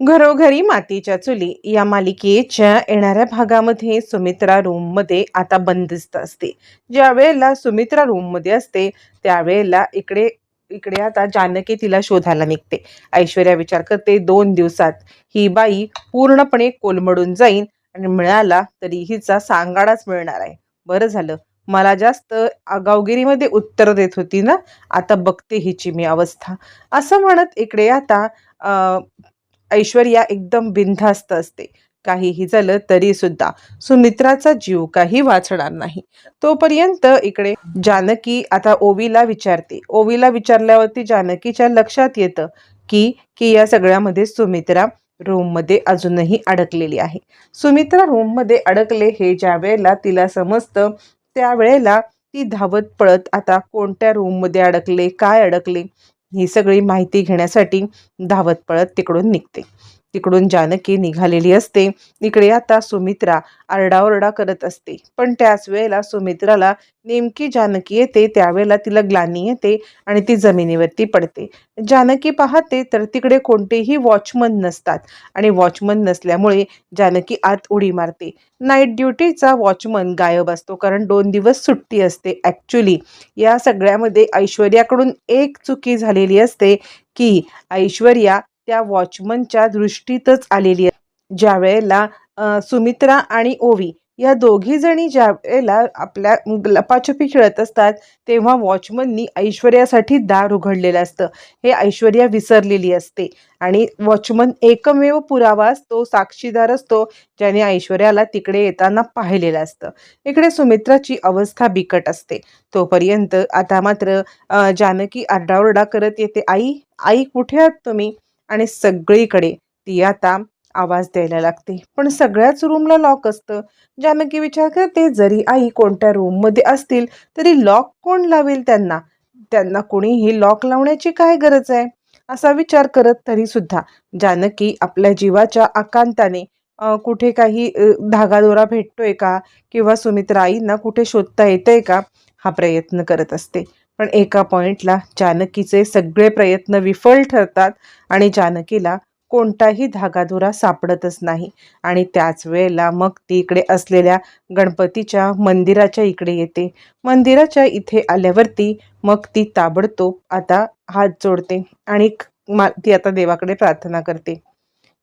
घरोघरी मातीच्या चुली या मालिकेच्या येणाऱ्या भागामध्ये सुमित्रा रूममध्ये आता बंदिस्त असते. ज्या वेळेला सुमित्रा रूममध्ये असते त्यावेळेला इकडे इकडे आता जानकी तिला शोधायला निघते. ऐश्वर्या विचार करते दोन दिवसात ही बाई पूर्णपणे कोलमडून जाईन आणि मिळाला तरी हिचा सांगाडाच मिळणार आहे. बरं झालं. मला जास्त आगावगिरीमध्ये उत्तर देत होती ना? आता बघते हिची मी अवस्था. असं म्हणत इकडे आता ऐश्वर्या एकदम बिनधास्त असते. काहीही झालं तरी सुद्धा सुमित्राचा जीव काही वाचणार नाही. तोपर्यंत इकडे जानकी आता ओवीला विचारते. ओवीला विचारल्यावरती जानकीच्या लक्षात येतं की की या सगळ्यामध्ये सुमित्रा रूममध्ये अजूनही अडकलेली आहे. सुमित्रा रूममध्ये अडकले हे ज्या वेळेला तिला समजतं त्यावेळेला ती धावत पळत आता कोणत्या रूममध्ये अडकले काय अडकले ही सगळी माहिती घेण्यासाठी धावत पळत तिकडून निघते. तिकडून जानकी निघालेली असते. इकडे आता सुमित्रा आरडाओरडा करत असते. पण त्याच वेळेला सुमित्राला नेमकी जानकी येते त्यावेळेला तिला ग्लानी येते आणि ती जमिनीवरती पडते. जानकी पाहते तर तिकडे कोणतेही वॉचमन नसतात आणि वॉचमन नसल्यामुळे जानकी आत उडी मारते. नाईट ड्युटीचा वॉचमन गायब असतो कारण दोन दिवस सुट्टी असते ॲक्च्युली या सगळ्यामध्ये ऐश्वर्याकडून एक चुकी झालेली असते की ऐश्वर्या त्या वॉचमनच्या दृष्टीतच आलेली आहे. ज्या वेळेला सुमित्रा आणि ओवी या दोघी जणी ज्या वेळेला आपल्या लपाछपी खेळत असतात तेव्हा वॉचमननी ऐश्वर्यासाठी दार उघडलेलं असतं. हे ऐश्वर्या विसरलेली असते. आणि वॉचमन एकमेव पुरावा असतो साक्षीदार असतो ज्याने ऐश्वर्याला तिकडे येताना पाहिलेलं असतं. इकडे सुमित्राची अवस्था बिकट असते. तोपर्यंत आता मात्र जानकी आरडाओरडा करत येते आई आई कुठे आहात तुम्ही? आणि सगळीकडे ती आता आवाज द्यायला लागते. पण सगळ्याच रूमला लॉक असतं. जानकी विचार करते जरी आई कोणत्या रूममध्ये असतील तरी लॉक कोण लावेल त्यांना? त्यांना कोणीही लॉक लावण्याची काय गरज आहे? असा विचार करत तरी सुद्धा जानकी आपल्या जीवाच्या आकांताने कुठे काही अ, धागादोरा भेटतोय का? किंवा सुमित्रा आईंना कुठे शोधता येतंय का? हा प्रयत्न करत असते. पण एका पॉइंटला जानकीचे सगळे प्रयत्न विफल ठरतात आणि जानकीला कोणताही धागाधुरा सापडतच नाही. आणि त्याच वेळेला मग ती इकडे असलेल्या गणपतीच्या मंदिराच्या इकडे येते. मंदिराच्या इथे आल्यावरती मग ती ताबडतोब आता हात जोडते आणि मा ती आता देवाकडे प्रार्थना करते.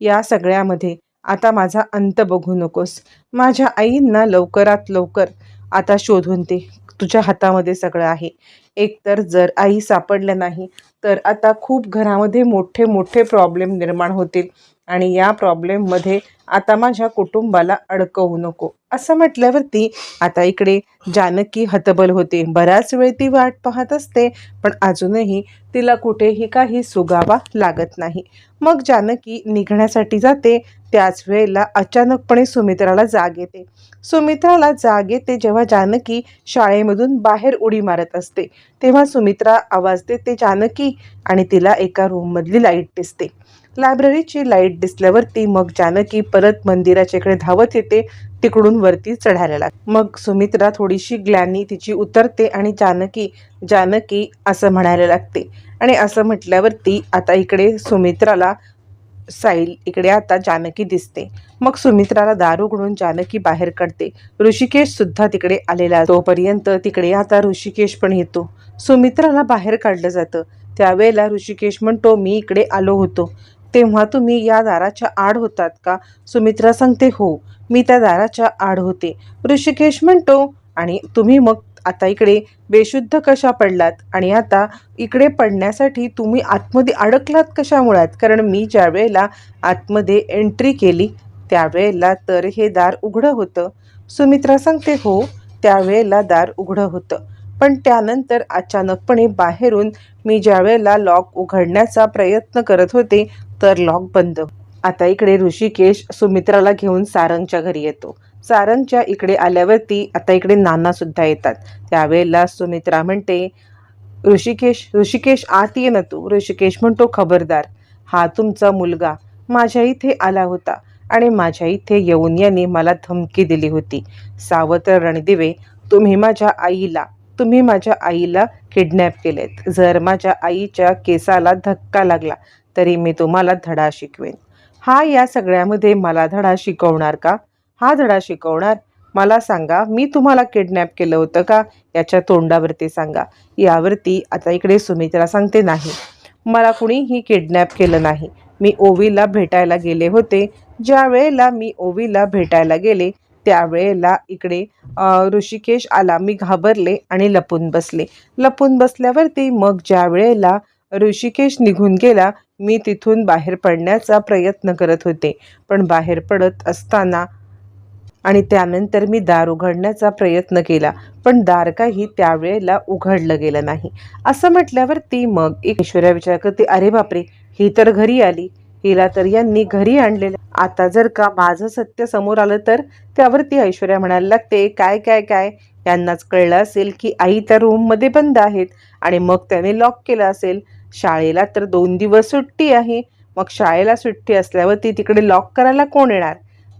या सगळ्यामध्ये आता माझा अंत बघू नकोस. माझ्या आईंना लवकरात लवकर आता शोधून ते तुझ्या हातामध्ये सगळं आहे. एकतर जर आई सापडल्या नाही तर आता खूप घरामध्ये मोठे मोठे प्रॉब्लेम निर्माण होतील. आणि या प्रॉब्लेममध्ये आता माझ्या कुटुंबाला अडकवू नको. असं म्हटल्यावरती आता इकडे जानकी हतबल होते. बराच वेळ ती वाट पाहत असते पण अजूनही तिला कुठेही काही सुगावा लागत नाही. मग जानकी निघण्यासाठी जाते. त्याच वेळेला अचानकपणे सुमित्राला जाग येते. सुमित्राला जाग येते जेव्हा जानकी शाळेमधून बाहेर उडी मारत असते. तेव्हा सुमित्रा आवाज देते जानकी आणि तिला एका रूममधली लाइट दिसते. लायब्ररीची लाइट दिसल्यावरती मग जानकी परत मंदिराच्या इकडे धावत येते तिकडून वरती चढायला लागते. मग सुमित्रा थोडीशी ग्लॅनी तिची उतरते आणि जानकी जानकी असं म्हणायला लागते. आणि असं म्हटल्यावरती आता इकडे सुमित्राला साईल इकडे आता जानकी दिसते. मग सुमित्राला दार उघडून जानकी बाहेर काढते. ऋषिकेश सुद्धा तिकडे आलेला तोपर्यंत तिकडे आता ऋषिकेश पण येतो. सुमित्राला बाहेर काढलं जातं. त्यावेळेला ऋषिकेश म्हणतो मी इकडे आलो होतो. तेव्हा तुम्ही या दाराच्या आड होतात का? सुमित्रा सांगते हो मी त्या दाराच्या आड होते. ऋषिकेश म्हणतो आणि तुम्ही मग आता इकडे बेशुद्ध कशा पडलात? आणि आता इकडे पडण्यासाठी तुम्ही आतमध्ये अडकलात कशामुळात? कारण मी ज्या वेळेला आतमध्ये एंट्री केली त्यावेळेला तर हे दार उघडं होतं. सुमित्रा सांगते हो त्यावेळेला दार उघडं होतं. पण त्यानंतर अचानकपणे बाहेरून मी ज्यावेळेला लॉक उघडण्याचा प्रयत्न करत होते तर लॉक बंद. आता इकडे ऋषिकेश सुमित्राला घेऊन सारंगच्या घरी येतो. सारंगच्या इकडे आल्यावरती आता इकडे नाना सुद्धा येतात. त्यावेळेला सुमित्रा म्हणते ऋषिकेश ऋषिकेश आत ये ना तू. ऋषिकेश म्हणतो खबरदार. हा तुमचा मुलगा. माझ्या इथे आला होता आणि माझ्या इथे येऊन याने मला धमकी दिली होती. सावत्र रणदिवे तुम्ही माझ्या आईला तुम्ही माझ्या आईला किडनॅप केलेत. जर माझ्या आईच्या केसाला धक्का लागला तरी मी तुम्हाला धडा शिकवेन. हा या सगळ्यामध्ये मला धडा शिकवणार का? हा धडा शिकवणार? मला सांगा मी तुम्हाला किडनॅप केलं होतं का? याच्या तोंडावरती सांगा. यावरती आता इकडे सुमित्रा सांगते नाही. मला कुणीही किडनॅप केलं नाही. मी ओवीला भेटायला गेले होते. ज्या वेळेला मी ओवीला भेटायला गेले त्यावेळेला इकडे ऋषिकेश आला. मी घाबरले आणि लपून बसले. लपून बसल्यावरती मग ज्या वेळेला ऋषिकेश निघून गेला मी तिथून बाहेर पडण्याचा प्रयत्न करत होते. पण बाहेर पडत असताना आणि त्यानंतर मी दार उघडण्याचा प्रयत्न केला. पण दार काही त्यावेळेला उघडलं गेलं नाही. असं म्हटल्यावर ती मग एक ऐश्वर्या विचार करते अरे बापरे ही तर घरी आली. हिला तर यांनी घरी आणलेलं. आता जर का माझं सत्य समोर आलं तर? त्यावरती ऐश्वर्या म्हणायला लागते काय काय काय? यांनाच कळलं असेल की आई त्या रूममध्ये बंद आहेत आणि मग त्याने लॉक केलं असेल. शाळेला तर दोन दिवस सुट्टी आहे. मग शाळेला सुट्टी असल्यावर ती तिकडे लॉक करायला कोण येणार?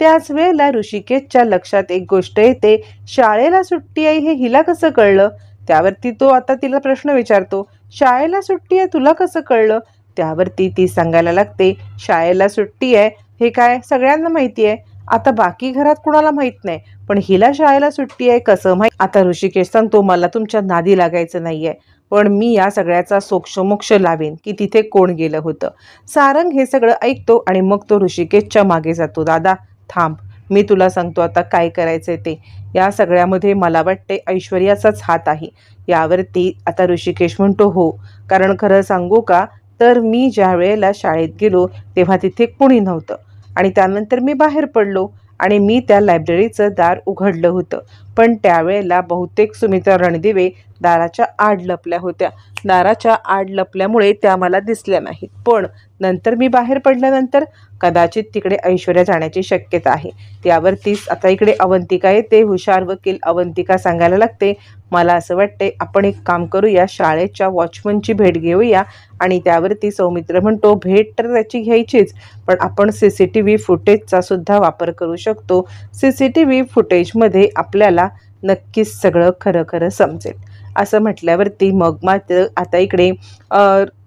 त्याच वेळेला ऋषिकेशच्या लक्षात एक गोष्ट येते. शाळेला सुट्टी आहे हे हिला कसं कळलं? त्यावरती तो आता तिला प्रश्न विचारतो. शाळेला सुट्टी आहे तुला कसं कळलं? त्यावरती ती सांगायला लागते शाळेला सुट्टी आहे. हे काय सगळ्यांना माहिती आहे? आता बाकी घरात कुणाला माहीत नाही? पण हिला शाळेला सुट्टी आहे कसं माहीत? आता ऋषिकेश सांगतो मला तुमच्या नादी लागायचं नाहीये. पण मी या सगळ्याचा सोक्षमोक्ष लावेन की तिथे कोण गेलं होतं. सारंग हे सगळं ऐकतो आणि मग तो ऋषिकेशच्या मागे जातो. दादा थांब. मी तुला सांगतो आता काय करायचंय ते. या सगळ्यामध्ये मला वाटते ऐश्वर्याचाच हात आहे. यावरती आता ऋषिकेश म्हणतो हो. कारण खरं सांगू का? तर मी ज्या वेळेला शाळेत गेलो तेव्हा तिथे कुणी नव्हतं. आणि त्यानंतर मी बाहेर पडलो आणि मी त्या लायब्ररीचं दार उघडलं होतं. पण त्यावेळेला बहुतेक सुमित्रा रणदिवे दाराच्या आड लपल्या होत्या. दाराच्या आड लपल्यामुळे त्या मला दिसल्या नाहीत. पण नंतर मी बाहेर पडल्यानंतर कदाचित तिकडे ऐश्वर्या जाण्याची शक्यता आहे. त्यावरतीच आता इकडे अवंतिका येते. हुशार वकील अवंतिका सांगायला लागते मला असं वाटते आपण एक काम करूया शाळेच्या वॉचमनची भेट घेऊया आणि त्यावरती सौमित्र म्हणतो भेट तर त्याची घ्यायचीच पण आपण सी सी टी व्ही फुटेजचा सुद्धा वापर करू शकतो. सी सी टी व्ही फुटेजमध्ये आपल्याला नक्कीच सगळं खरं खरं समजेल. असं म्हटल्यावरती मग मात्र आता इकडे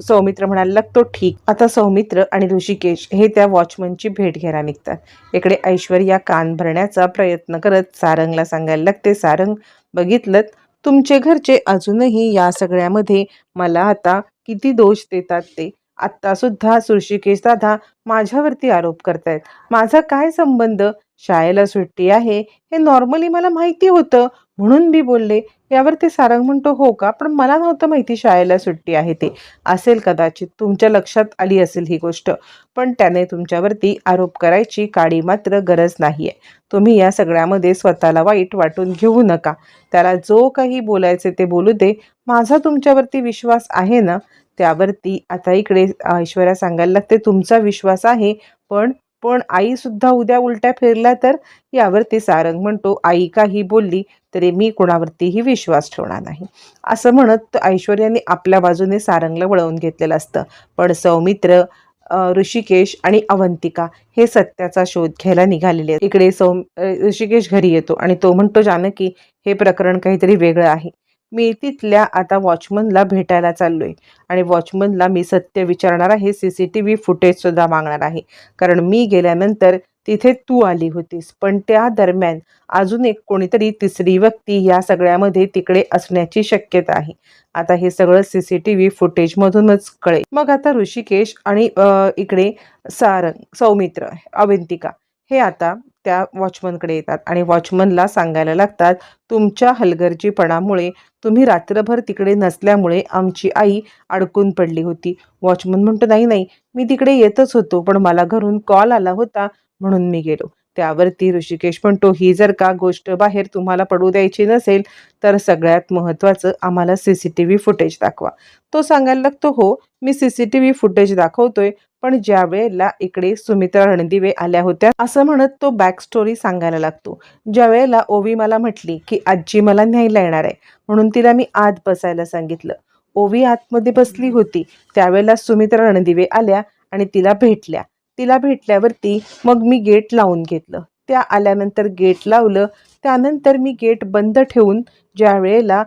सौमित्र म्हणायला लागतो ठीक. आता सौमित्र आणि ऋषिकेश हे त्या वॉचमनची भेट घ्यायला निघतात. इकडे ऐश्वर्या कान भरण्याचा प्रयत्न करत सारंगला सांगायला लागते सारंग बघितलं तुमचे घरचे अजूनही या सगळ्यामध्ये मला आता किती दोष देतात ते. आत्ता सुद्धा ऋषिकेश दादा माझ्यावरती आरोप करतायत. माझा काय संबंध? शाळेला सुट्टी आहे. हे नॉर्मली मला माहिती होतं. म्हणून मी बोलले यावरती सारंग म्हणतो हो का? पण मला नव्हतं माहिती शाळेला सुट्टी आहे ते. असेल कदाचित तुमच्या लक्षात आली असेल ही गोष्ट. पण त्याने तुमच्यावरती आरोप करायची काडी मात्र गरज नाही आहे तुम्ही या सगळ्यामध्ये स्वतःला वाईट वाटून घेऊ नका. त्याला जो काही बोलायचे ते बोलू दे. माझा तुमच्यावरती विश्वास आहे ना? त्यावरती आता इकडे ऐश्वर्या सांगायला लागते तुमचा विश्वास आहे पण पण आई सुद्धा उद्या उलट्या फिरल्या तर यावरती सारंग म्हणतो आई काही बोलली तरी मी कोणावरतीही विश्वास ठेवणार नाही. असं म्हणत ऐश्वर्याने आपल्या बाजूने सारंगला वळवून घेतलेलं असतं. पण सौमित्र ऋषिकेश आणि अवंतिका हे सत्याचा शोध घ्यायला निघालेले इकडे सौ ऋषिकेश घरी येतो आणि तो म्हणतो जानकी हे प्रकरण काहीतरी वेगळं आहे. मी तिथल्या आता वॉचमनला भेटायला चाललोय. आणि वॉचमनला मी सत्य विचारणार आहे C C T V footage सुद्धा मागणार आहे. कारण मी गेल्यानंतर तिथे तू आली होतीस. पण त्या दरम्यान अजून एक कोणीतरी तिसरी व्यक्ती या सगळ्यामध्ये तिकडे असण्याची शक्यता आहे. आता हे सगळं सी सी टी व्ही फुटेजमधूनच कळेल. मग आता ऋषिकेश आणि इकडे सारंग सौमित्र अवंतिका हे आता त्या वॉचमनकडे येतात आणि वॉचमनला सांगायला लागतात तुमच्या हलगर्जीपणामुळे तुम्ही रात्रभर तिकडे नसल्यामुळे आमची आई अडकून पडली होती. वॉचमन म्हणतो नाही नाही मी तिकडे येतच होतो पण मला घरून कॉल आला होता म्हणून मी गेलो. त्यावरती ऋषिकेश. म्हणतो ही जर का गोष्ट बाहेर तुम्हाला पडू द्यायची नसेल तर सगळ्यात महत्त्वाचं आम्हाला C C T V footage दाखवा. तो सांगायला लागतो हो मी C C T V footage दाखवतोय पण ज्या वेळेला इकडे सुमित्रा रणदिवे आल्या होत्या असं म्हणत तो बॅक स्टोरी सांगायला लागतो. ज्या वेळेला ओवी मला म्हटली की आजी मला न्यायला येणार आहे म्हणून तिला मी आत बसायला सांगितलं. ओवी आतमध्ये बसली होती. त्यावेळेला सुमित्रा रणदिवे आल्या आणि तिला भेटल्या. तिला भेटल्यावरती मग मी गेट लावून घेतलं. त्या आल्यानंतर गेट लावलं. त्यानंतर मी गेट बंद ठेवून ज्या वेळेला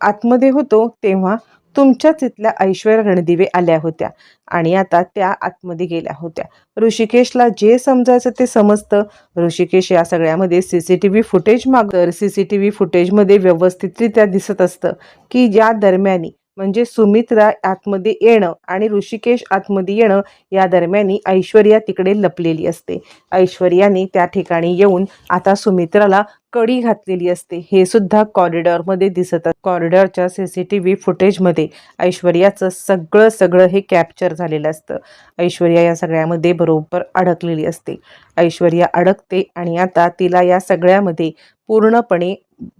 आतमध्ये होतो तेव्हा तुमच्याच इथल्या ऐश्वर्या रणदिवे आल्या होत्या आणि आता त्या आतमध्ये गेल्या होत्या. ऋषिकेशला जे समजायचं ते समजतं. ऋषिकेश या सगळ्यामध्ये C C T V footage माग तर सी सी टी व्ही फुटेजमध्ये व्यवस्थितरित्या दिसत असतं की या दरम्यानी म्हणजे सुमित्रा आतमध्ये येणं आणि ऋषिकेश आतमध्ये येणं या दरम्यानी ऐश्वर्या तिकडे लपलेली असते. ऐश्वर्याने त्या ठिकाणी येऊन आता सुमित्राला कडी घातलेली असते. हे सुद्धा कॉरिडॉरमध्ये दिसत कॉरिडॉरच्या सी सी टी व्ही फुटेजमध्ये ऐश्वर्याचं सगळं सगळं हे कॅप्चर झालेलं असतं. ऐश्वर्या या सगळ्यामध्ये बरोबर अडकलेली असते. ऐश्वर्या अडकते आणि आता तिला या सगळ्यामध्ये पूर्णपणे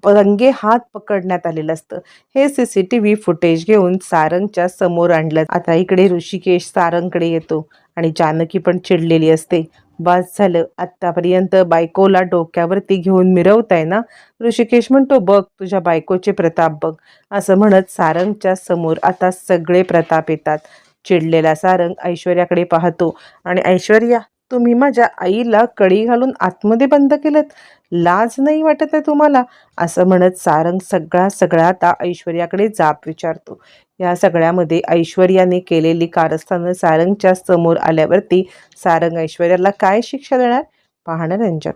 रंगे हात पकडण्यात आलेलं असतं. हे C C T V footage घेऊन सारंगच्या समोर आणलं. आता इकडे ऋषिकेश सारंगकडे येतो आणि जानकी पण चिडलेली असते. बस झालं. आत्तापर्यंत बायकोला डोक्यावरती घेऊन मिरवताय ना? ऋषिकेश म्हणतो बघ तुझ्या बायकोचे प्रताप बघ. असं म्हणत सारंगच्या समोर आता सगळे प्रताप येतात. चिडलेला सारंग ऐश्वर्याकडे पाहतो आणि ऐश्वर्या तुम्ही माझ्या आईला कडी घालून आतमध्ये बंद केलं लाज नाही वाटत आहे तुम्हाला? असं म्हणत सारंग सगळा सगळा आता ऐश्वर्याकडे जाब विचारतो. या सगळ्यामध्ये ऐश्वर्याने केलेली कारस्थानं सारंगच्या समोर आल्यावरती सारंग ऐश्वर्याला काय शिक्षा देणार? पाहणं रंजक